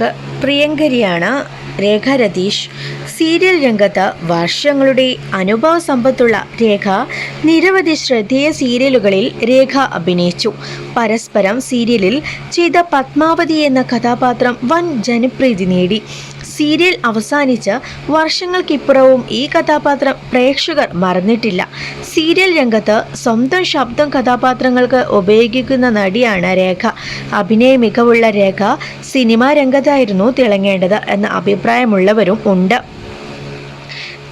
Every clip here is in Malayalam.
പ്രേക്ഷകർക്ക് പ്രിയങ്കരിയാണ് രേഖ രതീഷ്. സീരിയൽ രംഗത്ത് വർഷങ്ങളുടെ അനുഭവ സമ്പത്തുള്ള രേഖ നിരവധി ശ്രദ്ധേയ സീരിയലുകളിൽ രേഖ അഭിനയിച്ചു. പരസ്പരം സീരിയലിൽ ചെയ്ത പത്മാവതി എന്ന കഥാപാത്രം വൻ ജനപ്രീതി നേടി. സീരിയൽ അവസാനിച്ച് വർഷങ്ങൾക്കിപ്പുറവും ഈ കഥാപാത്രം പ്രേക്ഷകർ മറന്നിട്ടില്ല. സീരിയൽ രംഗത്ത് സ്വന്തം ശബ്ദം കഥാപാത്രങ്ങൾക്ക് ഉപയോഗിക്കുന്ന നടിയാണ് രേഖ. അഭിനയ മികവുള്ള രേഖ സിനിമാ രംഗത്തായിരുന്നു തിളങ്ങേണ്ടത് എന്ന അഭിപ്രായമുള്ളവരും ഉണ്ട്.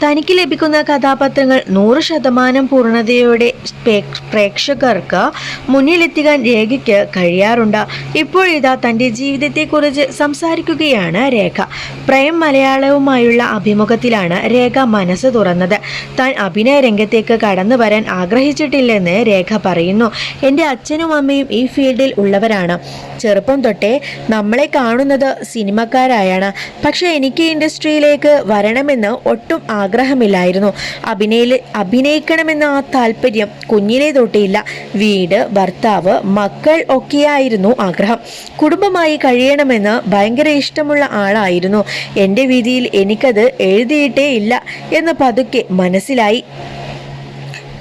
തനിക്ക് ലഭിക്കുന്ന കഥാപാത്രങ്ങൾ നൂറ് ശതമാനം പൂർണതയോടെ പ്രേ- പ്രേക്ഷകർക്ക് മുന്നിലെത്തിക്കാൻ രേഖയ്ക്ക് കഴിയാറുണ്ട്. ഇപ്പോഴിതാ തന്റെ ജീവിതത്തെക്കുറിച്ച് സംസാരിക്കുകയാണ് രേഖ. പ്രേം മലയാളവുമായുള്ള അഭിമുഖത്തിലാണ് രേഖ മനസ്സ് തുറന്നത്. താൻ അഭിനയ രംഗത്തേക്ക് കടന്നു വരാൻ ആഗ്രഹിച്ചിട്ടില്ലെന്ന് രേഖ പറയുന്നു. എന്റെ അച്ഛനും അമ്മയും ഈ ഫീൽഡിൽ ഉള്ളവരാണ്. ചെറുപ്പം തൊട്ടേ നമ്മളെ കാണുന്നത് സിനിമക്കാരായാണ്. പക്ഷേ എനിക്ക് ഇൻഡസ്ട്രിയിലേക്ക് വരണമെന്ന് ഒട്ടും ആഗ്രഹമില്ലായിരുന്നു. അഭിനയിൽ അഭിനയിക്കണമെന്ന ആ താല്പര്യം കുഞ്ഞിലേ തൊട്ടേയില്ല വീട് ഭർത്താവ് മക്കൾ ഒക്കെയായിരുന്നു ആഗ്രഹം. കുടുംബമായി കഴിയണമെന്ന് ഭയങ്കര ഇഷ്ടമുള്ള ആളായിരുന്നു. എന്റെ വിധിയിൽ എനിക്കത് എഴുതിയിട്ടേ ഇല്ല എന്ന് പതുക്കെ മനസ്സിലായി.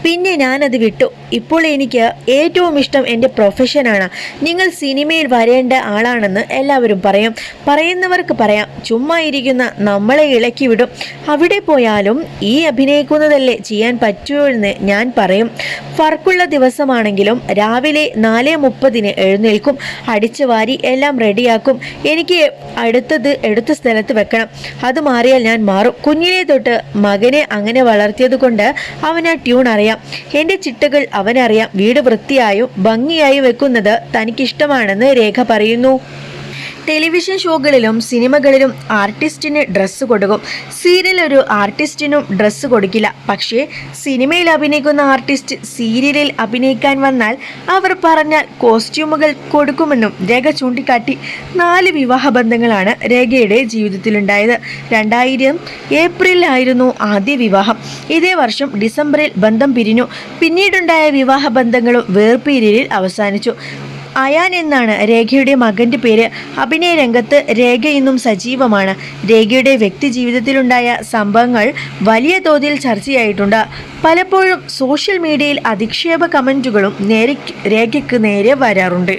പിന്നെ ഞാനത് വിട്ടു. ഇപ്പോൾ എനിക്ക് ഏറ്റവും ഇഷ്ടം എന്റെ പ്രൊഫഷനാണ്. നിങ്ങൾ സിനിമയിൽ വരേണ്ട ആളാണെന്ന് എല്ലാവരും പറയും. പറയുന്നവർക്ക് പറയാം. ചുമ്മാ ഇരിക്കുന്ന നമ്മളെ ഇളക്കി വിടും. അവിടെ പോയാലും ഈ അഭിനയിക്കുന്നതല്ലേ ചെയ്യാൻ പറ്റുമോ എന്ന് ഞാൻ പറയും. വർക്കുള്ള ദിവസമാണെങ്കിലും രാവിലെ നാല് മുപ്പതിന് എഴുന്നേൽക്കും. അടിച്ചു വാരി എല്ലാം റെഡിയാക്കും. എനിക്ക് അടുത്തത് എടുത്ത സ്ഥലത്ത് വെക്കണം. അത് മാറിയാൽ ഞാൻ മാറും. കുഞ്ഞിനെ തൊട്ട് മകനെ അങ്ങനെ വളർത്തിയത് കൊണ്ട് അവൻ ആ ട്യൂൺ അറിയാം. എന്റെ ചിട്ടകൾ അവനറിയാം. വീട് വൃത്തിയായും ഭംഗിയായും വെക്കുന്നത് തനിക്കിഷ്ടമാണെന്ന് രേഖ പറയുന്നു. ടെലിവിഷൻ ഷോകളിലും സിനിമകളിലും ആർട്ടിസ്റ്റിന് ഡ്രസ്സ് കൊടുക്കും. സീരിയൽ ഒരു ആർട്ടിസ്റ്റിനും ഡ്രസ്സ് കൊടുക്കില്ല. പക്ഷേ സിനിമയിൽ അഭിനയിക്കുന്ന ആർട്ടിസ്റ്റ് സീരിയലിൽ അഭിനയിക്കാൻ വന്നാൽ അവർ പറഞ്ഞാൽ കോസ്റ്റ്യൂമുകൾ കൊടുക്കുമെന്നും രേഖ ചൂണ്ടിക്കാട്ടി നാല് വിവാഹ ബന്ധങ്ങളാണ് രേഖയുടെ ജീവിതത്തിലുണ്ടായത്. രണ്ടായിരം ഏപ്രിലായിരുന്നു ആദ്യ വിവാഹം. ഇതേ വർഷം ഡിസംബറിൽ ബന്ധം പിരിഞ്ഞു. പിന്നീടുണ്ടായ വിവാഹ ബന്ധങ്ങളും വേർപിരിയലിൽ അവസാനിച്ചു. അയാൻ എന്നാണ് രേഖയുടെ മകന്റെ പേര്. അഭിനയ രംഗത്ത് രേഖ ഇന്നും സജീവമാണ്. രേഖയുടെ വ്യക്തി ജീവിതത്തിലുണ്ടായ സംഭവങ്ങൾ വലിയ തോതിൽ ചർച്ചയായിട്ടുണ്ട്. പലപ്പോഴും സോഷ്യൽ മീഡിയയിൽ അധിക്ഷേപ കമന്റുകളും നേരെ രേഖയ്ക്ക് നേരെ വരാറുണ്ട്.